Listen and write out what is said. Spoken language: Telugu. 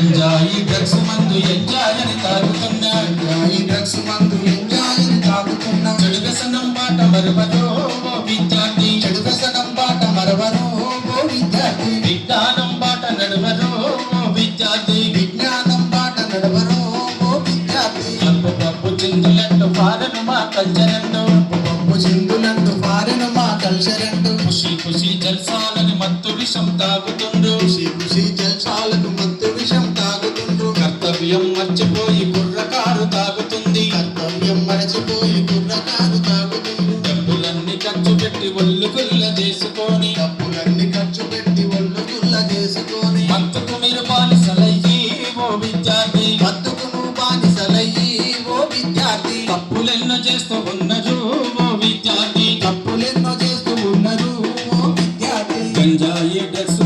ఎంజాయి డ్రగ్స్ మందు ఎంజాయ్ అని తాగుతున్నా. ఎంజాయి డ్రగ్స్ మందు ఎంజాయ్ అని తాగుతున్నా. చెడు వ్యసనం బాట మరవరో ఓ విద్యార్థి. చెడు వ్యసనం బాట మరవరో ఓ విద్యార్థి. విజ్ఞానం బాట నడవరో ఓ విద్యార్థి. విజ్ఞానం బాట నడవరో ఓ విద్యార్థి. ఖుషి జల్సాలని మత్తు విషం కర్తవ్యం మర్చిపోయి కుర్రకారు తాగుతుంది కర్తవ్యం మరచిపోయి కుర్రకారు తాగుతుంది. డబ్బులన్నీ ఖర్చు పెట్టి ఒళ్ళు గుల్ల చేసుకొని డబ్బులన్నీ ఖర్చు పెట్టి ఒళ్ళు గుల్ల చేసుకొని. మత్తుకు మీరు బానిసలయ్యి ఓ విద్యార్థి. మత్తుకు నువ్వు బానిసలయ్యి ఓ విద్యార్థి. తప్పులెన్నో చేస్తూ ఉన్నరు ఓ విద్యార్థి. తప్పులెన్నో చేస్తూ ఉన్నరు ఓ విద్యార్థి. గంజాయి డ్రస్